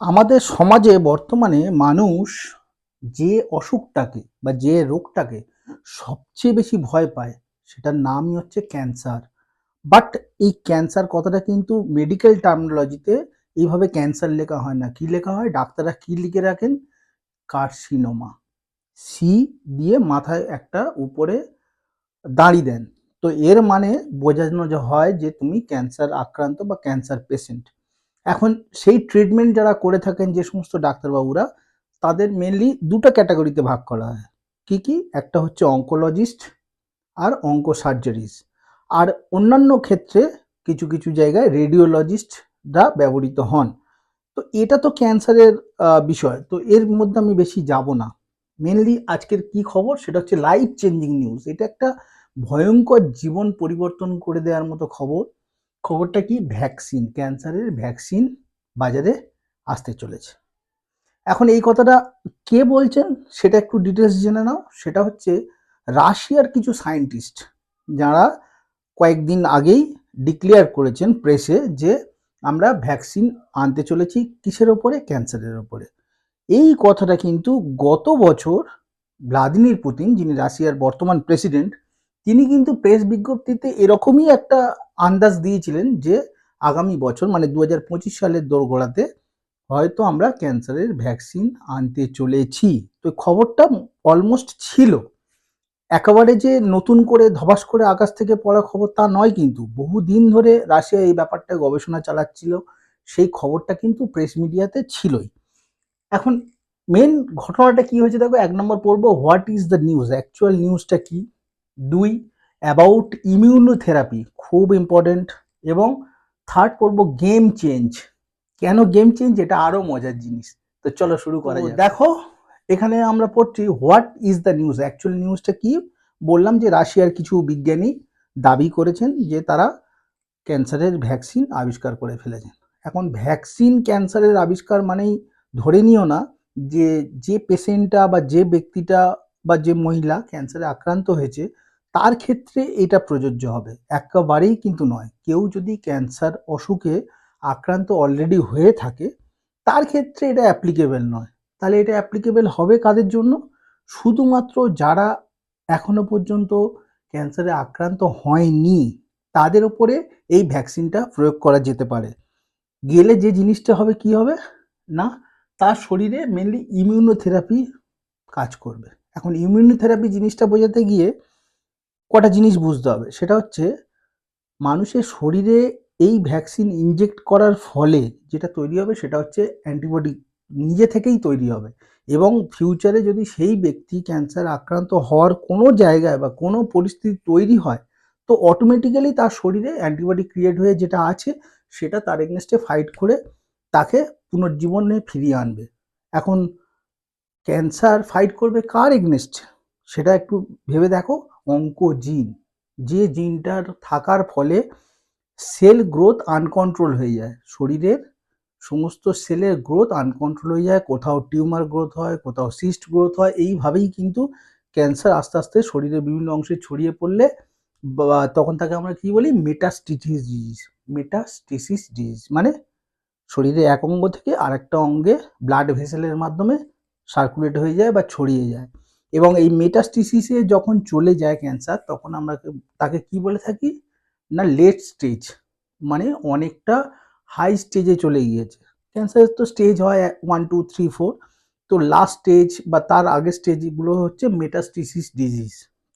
আমাদের সমাজে বর্তমানে মানুষ যে অসুখটাকে বা যে রোগটাকে সবচেয়ে বেশি ভয় পায়, সেটার নামই হচ্ছে ক্যান্সার। বাট এই ক্যান্সার কথাটা কিন্তু মেডিকেল টার্মিনোলজিতে এইভাবে ক্যান্সার লেখা হয় না। কি লেখা হয়? ডাক্তাররা কি লিখে রাখেন? কার্সিনোমা। সি দিয়ে মাথায় একটা উপরে দাঁড়ি দেন। তো এর মানে বোঝানো যে হয় যে তুমি ক্যান্সার আক্রান্ত বা ক্যান্সার পেশেন্ট। এখন সেই ট্রিটমেন্ট যারা করে থাকেন যে সমস্ত ডাক্তারবাবুরা, তাদের মেনলি দুটো ক্যাটাগরিতে ভাগ করা হয়। কি কি? একটা হচ্ছে অঙ্কোলজিস্ট আর অঙ্ক সার্জারিস আর অন্যান্য ক্ষেত্রে কিছু কিছু জায়গায় রেডিওলজিস্টরা ব্যবহৃত হন। তো এটা তো ক্যান্সারের বিষয়। তো এর মধ্যে আমি বেশি যাব না। মেনলি আজকের কি খবর? সেটা হচ্ছে লাইফ চেঞ্জিং নিউজ এটা একটা ভয়ঙ্কর জীবন পরিবর্তন করে দেওয়ার মতো খবর। খবরটা কি? ভ্যাকসিন, ক্যান্সারের ভ্যাকসিন বাজারে আসতে চলেছে। এখন এই কথাটা কে বলছেন সেটা একটু ডিটেলস জেনে নাও। সেটা হচ্ছে রাশিয়ার কিছু সায়েন্টিস্ট যারা কয়েকদিন আগেই ডিক্লেয়ার করেছেন প্রেসে যে আমরা ভ্যাকসিন আনতে চলেছি কিসের ওপরে? ক্যান্সারের ওপরে। এই কথাটা কিন্তু গত বছর ভ্লাদিমির পুতিন, যিনি রাশিয়ার বর্তমান প্রেসিডেন্ট তিনি কিন্তু প্রেস বিজ্ঞপ্তিতে এরকমই একটা আন্দাজ দিয়েছিলেন যে আগামী বছর মানে দু হাজার পঁচিশ সালের দোরগোড়াতে হয়তো আমরা ক্যান্সারের ভ্যাকসিন আনতে চলেছি। তো খবরটা অলমোস্ট ছিল। একেবারে যে নতুন করে ধবাস করে আকাশ থেকে পড়া খবর তা নয় কিন্তু, বহুদিন ধরে রাশিয়া এই ব্যাপারটা গবেষণা চালাচ্ছিল, সেই খবরটা কিন্তু প্রেস মিডিয়াতে ছিলই। এখন মেন ঘটনাটা কি হয়েছে দেখো, এক নম্বর পড়ব what is the news? Actual নিউজটা কি? দুই অ্যাবাউট ইমিউনোথেরাপি খুব ইম্পর্টেন্ট এবং থার্ড পড়ব গেম চেঞ্জ কেন গেম চেঞ্জ এটা আরও মজার জিনিস। তো চলো শুরু করা যাক। দেখো এখানে আমরা পড়ছি what is the news actual নিউজটা কি? বললাম যে রাশিয়ার কিছু বিজ্ঞানী দাবি করেছেন যে তারা ক্যান্সারের ভ্যাকসিন আবিষ্কার করে ফেলেছেন। এখন ভ্যাকসিন ক্যান্সারের আবিষ্কার মানেই ধরে নিও না যে যে পেশেন্টটা বা যে ব্যক্তিটা বা যে মহিলা ক্যান্সারে আক্রান্ত হয়েছে তার ক্ষেত্রে এটা প্রযোজ্য হবে। একেবারেই কিন্তু নয়। কেউ যদি ক্যান্সার অসুখে আক্রান্ত অলরেডি হয়ে থাকে, তার ক্ষেত্রে এটা অ্যাপ্লিকেবেল নয়। তাহলে এটা অ্যাপ্লিকেবেল হবে কাদের জন্য? শুধুমাত্র যারা এখনও পর্যন্ত ক্যান্সারে আক্রান্ত হয়নি, তাদের উপরে এই ভ্যাকসিনটা প্রয়োগ করা যেতে পারে। গেলে যে জিনিসটা হবে কি হবে? না, তার শরীরে মেনলি ইমিউনোথেরাপি কাজ করবে। এখন ইমিউনোথেরাপি জিনিসটা বোঝাতে গিয়ে কটা জিনিস বুঝতে হবে। সেটা হচ্ছে, মানুষের শরীরে এই ভ্যাকসিন ইনজেক্ট করার ফলে যেটা তৈরি হবে সেটা হচ্ছে অ্যান্টিবডি নিজে থেকেই তৈরি হবে এবং ফিউচারে যদি সেই ব্যক্তি ক্যান্সার আক্রান্ত হওয়ার কোনো জায়গায় বা কোনো পরিস্থিতি তৈরি হয়, তো অটোমেটিক্যালি তার শরীরে অ্যান্টিবডি ক্রিয়েট হয়ে যেটা আছে, সেটা তার এগনেস্টে ফাইট করে তাকে পুনর্জীবনে ফিরিয়ে আনবে। এখন ক্যান্সার ফাইট করবে কার এগনেস্ট সেটা একটু ভেবে দেখো। অঙ্ক জিন যে জিনটার থাকার ফলে সেল গ্রোথ আনকন্ট্রোল হয়ে যায়। শরীরের সমস্ত সেলের গ্রোথ আনকন্ট্রোল হয়ে যায়, কোথাও টিউমার গ্রোথ হয়, কোথাও সিস্ট গ্রোথ হয়, এইভাবেই কিন্তু ক্যান্সার আস্তে আস্তে শরীরের বিভিন্ন অংশে ছড়িয়ে পড়লে বা তখন তাকে আমরা কি বলি? মেটাস্টিটিস ডিজিজ মেটাস্টিসিস ডিজিজ মানে শরীরে এক অঙ্গ থেকে আরেকটা অঙ্গে ব্লাড ভেসেলের মাধ্যমে সার্কুলেট হয়ে যায় বা ছড়িয়ে যায়। এবং এই মেটাস্টিসিসে যখন চলে যায় ক্যান্সার তখন আমরা তাকে কি বলে থাকি? না লেট স্টেজ মানে অনেকটা হাই স্টেজে চলে গিয়েছে। ক্যান্সারের তো স্টেজ হয় ওয়ান টু থ্রি ফোর তো লাস্ট স্টেজ বা তার আগের স্টেজগুলো হচ্ছে মেটাস্টিসিস ডিজিজ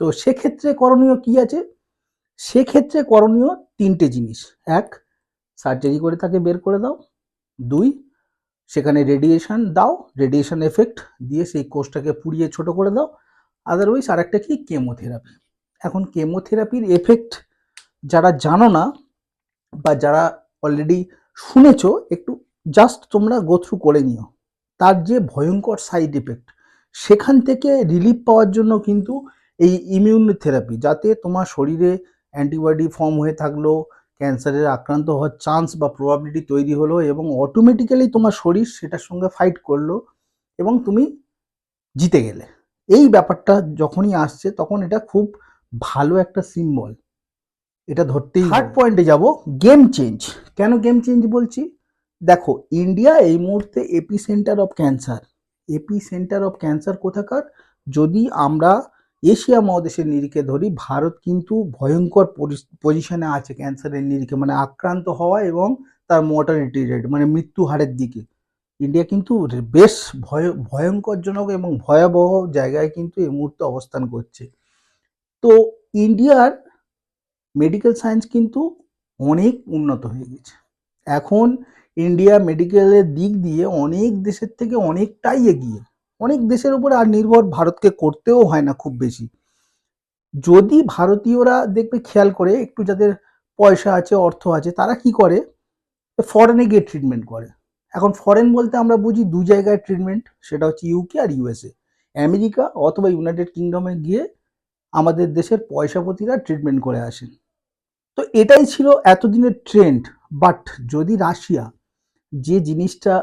তো সেক্ষেত্রে করণীয় কি আছে? সেক্ষেত্রে করণীয় তিনটে জিনিস। এক সার্জারি করে তাকে বের করে দাও। দুই সেখানে রেডিয়েশন দাও রেডিয়েশন এফেক্ট দিয়ে সেই কোষটাকে পুড়িয়ে ছোট করে দাও। আদারওয়াইজ আর একটা কি? কেমোথেরাপি এখন কেমোথেরাপির এফেক্ট যারা জানো না বা যারা অলরেডি শুনেছো, একটু জাস্ট তোমরা গো থ্রু করে নিও। তার যে ভয়ঙ্কর সাইড এফেক্ট সেখান থেকে রিলিফ পাওয়ার জন্য কিন্তু এই ইমিউন থেরাপি যাতে তোমার শরীরে অ্যান্টিবডি ফর্ম হয়ে থাকল ক্যান্সারের আক্রান্ত হওয়ার চান্স বা প্রবাবিলিটি তৈরি হলো এবং অটোমেটিক্যালি তোমার শরীর সেটার সঙ্গে ফাইট করল এবং তুমি জিতে গেলে। এই ব্যাপারটা যখনই আসছে তখন এটা খুব ভালো একটা সিম্বল এটা ধরতেই থার্ড পয়েন্টে যাব গেম চেঞ্জ কেন গেম চেঞ্জ বলছি? দেখো ইন্ডিয়া এই মুহূর্তে epicenter of cancer epicenter of cancer কোথাকার? যদি আমরা এশিয়া মহাদেশের নিরিখে ধরি, ভারত কিন্তু ভয়ঙ্কর পজিশনে আছে ক্যান্সারের নিরিখে মানে আক্রান্ত হওয়া এবং তার মর্টালিটি রেট মানে মৃত্যু হারের দিকে। ইন্ডিয়া কিন্তু বেশ ভয়, ভয়ঙ্করজনক এবং ভয়াবহ জায়গায় কিন্তু এই মুহূর্তে অবস্থান করছে। তো ইন্ডিয়ার মেডিকেল সায়েন্স কিন্তু অনেক উন্নত হয়ে গেছে। এখন ইন্ডিয়া মেডিকেলের দিক দিয়ে অনেক দেশের থেকে অনেকটাই এগিয়ে। অনেক দেশের উপরে আর নির্ভর ভারতকে করতেও হয় না খুব বেশি। যদি ভারতীয়রা দেখবে খেয়াল করে একটু যাদের পয়সা আছে, অর্থ আছে, তারা কি করে? ফরেনে গিয়ে ট্রিটমেন্ট করে। এখন ফরেন বলতে আমরা বুঝি দু জায়গায় ট্রিটমেন্ট সেটা হচ্ছে ইউকে আর ইউএসএ আমেরিকা অথবা ইউনাইটেড কিংডমে গিয়ে আমাদের দেশের পয়সাপতিরা ট্রিটমেন্ট করে আসেন। তো এটাই ছিল এতদিনের ট্রেন্ড বাট যদি রাশিয়া, যে জিনিসটা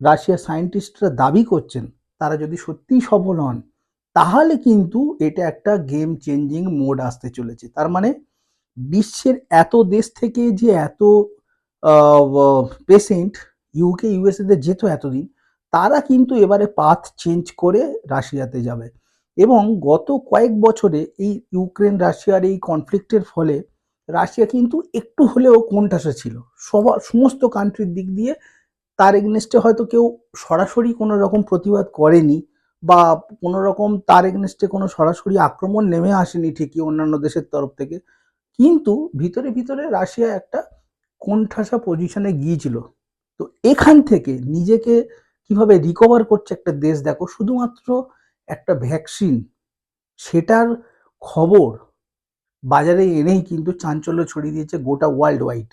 রাশিয়ার সায়েন্টিস্টরা দাবি করছেন তারা যদি সত্যিই সফল হন, তাহলে কিন্তু এটা একটা গেম চেঞ্জিং মোড আসতে চলেছে। তার মানে বিশ্বের এত দেশ থেকে যে এত পেশেন্ট ইউকে ইউএসএতে যেত এতদিন, তারা কিন্তু এবারে পাথ চেঞ্জ করে রাশিয়াতে যাবে। এবং গত কয়েক বছরে এই ইউক্রেন, রাশিয়ার এই কনফ্লিক্টের ফলে রাশিয়া কিন্তু একটু হলেও কোণঠাসা ছিল। সবার সমস্ত কান্ট্রির দিক দিয়ে তার এগনেস্টে হয়তো কেউ সরাসরি কোনো রকম প্রতিবাদ করেনি বা কোনো রকম তার এগনেস্টে কোনো সরাসরি আক্রমণ নেমে আসেনি ঠিকই অন্যান্য দেশের তরফ থেকে। কিন্তু ভিতরে ভিতরে রাশিয়া একটা কোণঠাসা পজিশনে গিয়েছিল। তো এখান থেকে নিজেকে কীভাবে রিকভার করছে একটা দেশ? দেখো, শুধুমাত্র একটা ভ্যাকসিন সেটার খবর বাজারে এনেই কিন্তু চাঞ্চল্য ছড়িয়ে দিয়েছে গোটা ওয়ার্ল্ড ওয়াইড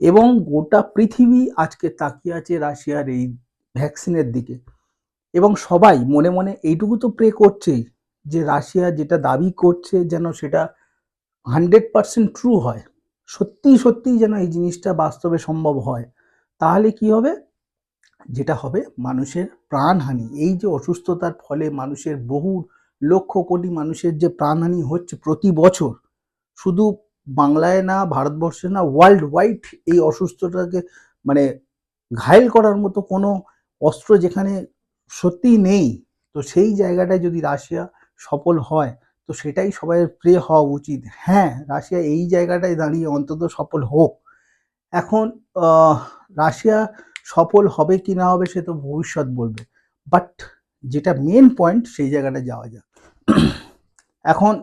এবং গোটা পৃথিবী আজকে তাকিয়ে আছে রাশিয়ার এই ভ্যাকসিনের দিকে। এবং সবাই মনে মনে এইটুকু তো প্রে করছেই যে রাশিয়া যেটা দাবি করছে যেন সেটা হান্ড্রেড পারসেন্ট ট্রু হয়। সত্যিই সত্যিই যেন এই জিনিসটা বাস্তবে সম্ভব হয়। তাহলে কি হবে? যেটা হবে মানুষের প্রাণহানি। এই যে অসুস্থতার ফলে মানুষের বহু লক্ষ কোটি মানুষের যে প্রাণহানি হচ্ছে প্রতি বছর, শুধু বাংলায় না, ভারতবর্ষে না ওয়ার্ল্ড ওয়াইড এই অসুস্থতাকে মানে ঘায়েল করার মতো কোনো অস্ত্র যেখানে সত্যিই নেই, তো সেই জায়গাটায় যদি রাশিয়া সফল হয়, তো সেটাই সবাই প্রে হওয়া উচিত। হ্যাঁ রাশিয়া এই জায়গাটায় দাঁড়িয়ে অন্তত সফল হোক। এখন রাশিয়া সফল হবে কি না হবে সে তো ভবিষ্যৎ বলবে। বাট যেটা মেন পয়েন্ট সেই জায়গাটা যাওয়া যাক। এখন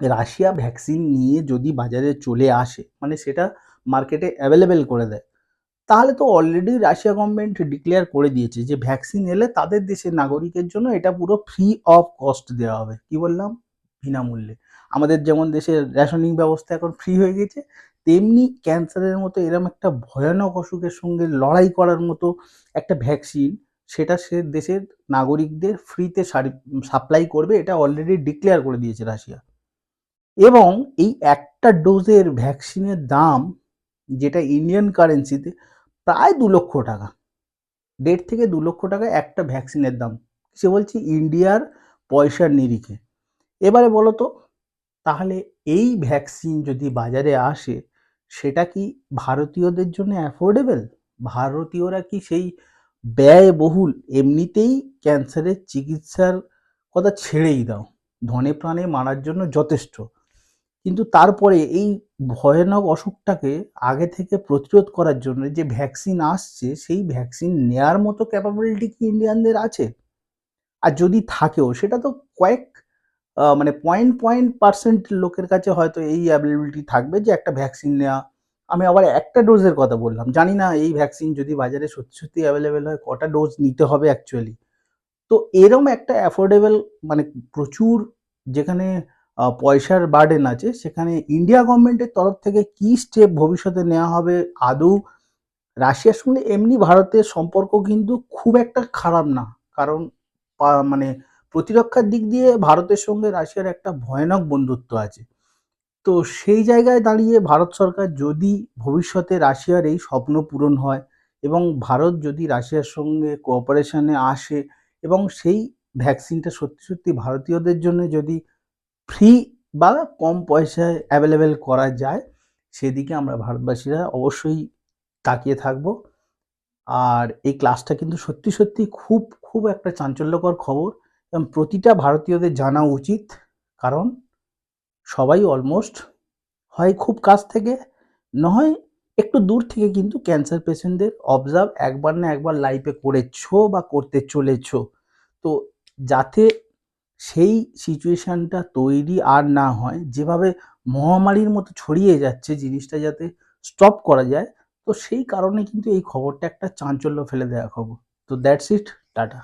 রাশিয়া ভ্যাকসিন নিয়ে যদি বাজারে চলে আসে মানে সেটা মার্কেটে অ্যাভেলেবেল করে দেয়, তাহলে তো অলরেডি রাশিয়া গভর্নমেন্ট ডিক্লেয়ার করে দিয়েছে যে ভ্যাকসিন এলে তাদের দেশের নাগরিকের জন্য এটা পুরো ফ্রি অফ কস্ট দেওয়া হবে। কি বললাম? বিনামূল্যে। আমাদের যেমন দেশের রেশনিং ব্যবস্থা এখন ফ্রি হয়ে গেছে, তেমনি ক্যান্সারের মতো এরম একটা ভয়ানক অসুখের সঙ্গে লড়াই করার মতো একটা ভ্যাকসিন সেটা সে দেশের নাগরিকদের ফ্রিতে সাপ্লাই করবে, এটা অলরেডি ডিক্লেয়ার করে দিয়েছে রাশিয়া। এবং এই একটা ডোজের ভ্যাকসিনের দাম, যেটা ইন্ডিয়ান কারেন্সিতে প্রায় দু লক্ষ টাকা। দেড় থেকে দু লক্ষ টাকা একটা ভ্যাকসিনের দাম। সে বলছি ইন্ডিয়ার পয়সার নিরিখে। এবারে বলো তো তাহলে এই ভ্যাকসিন যদি বাজারে আসে, সেটা কি ভারতীয়দের জন্য অ্যাফোর্ডেবল ভারতীয়রা কি সেই ব্যয়বহুল এমনিতেই ক্যান্সারের চিকিৎসার কথা ছেড়েই দাও? ধনে প্রাণে মারার জন্য যথেষ্ট। কিন্তু তারপরে এই ভয়ানক অসুখটাকে আগে থেকে প্রতিরোধ করার জন্য যে ভ্যাকসিন আসছে, সেই ভ্যাকসিন নেয়ার মতো ক্যাপাবিলিটি কি ইন্ডিয়ানদের আছে? আর যদি থাকেও, সেটা তো কয়েক মানে পয়েন্ট পয়েন্ট পার্সেন্ট লোকের কাছে হয়তো এই অ্যাভেলেবিলিটি থাকবে যে একটা ভ্যাকসিন নেওয়া আমি আবার একটা ডোজের কথা বললাম। জানি না এই ভ্যাকসিন যদি বাজারে সত্যি সত্যি অ্যাভেলেবেল হয়, কটা ডোজ নিতে হবে অ্যাকচুয়ালি তো এরম একটা অ্যাফোর্ডেবল মানে প্রচুর যেখানে পয়সার বার্ডেন আছে। সেখানে ইন্ডিয়া গভর্নমেন্টের তরফ থেকে কি স্টেপ ভবিষ্যতে নেওয়া হবে, আদৌ রাশিয়ার সঙ্গে এমনি ভারতের সম্পর্ক কিন্তু খুব একটা খারাপ না। কারণ মানে প্রতিরক্ষার দিক দিয়ে ভারতের সঙ্গে রাশিয়ার একটা ভয়ানক বন্ধুত্ব আছে। তো সেই জায়গায় দাঁড়িয়ে ভারত সরকার যদি ভবিষ্যতে রাশিয়ার এই স্বপ্ন পূরণ হয় এবং ভারত যদি রাশিয়ার সঙ্গে কোঅপারেশনে আসে এবং সেই ভ্যাকসিনটা সত্যি সত্যি ভারতীয়দের জন্য যদি ফ্রি বা কম পয়সায় অ্যাভেলেবেল করা যায়, সেদিকে আমরা ভারতবাসীরা অবশ্যই তাকিয়ে থাকব। আর এই ক্লাসটা কিন্তু সত্যি সত্যি খুব খুব একটা চাঞ্চল্যকর খবর। এবং প্রতিটা ভারতীয়দের জানা উচিত, কারণ সবাই অলমোস্ট হয় খুব কাছ থেকে, নয় একটু দূর থেকে কিন্তু ক্যান্সার পেশেন্টদের অবজার্ভ একবার না একবার লাইফে করেছ বা করতে চলেছো। তো যাতে সেই সিচুয়েশানটা তৈরি আর না হয়, যেভাবে মহামারীর মতো ছড়িয়ে যাচ্ছে জিনিসটা যাতে স্টপ করা যায়, তো সেই কারণে কিন্তু এই খবরটা একটা চাঞ্চল্য ফেলে দেওয়া খবর। তো দ্যাটস ইট, টাটা।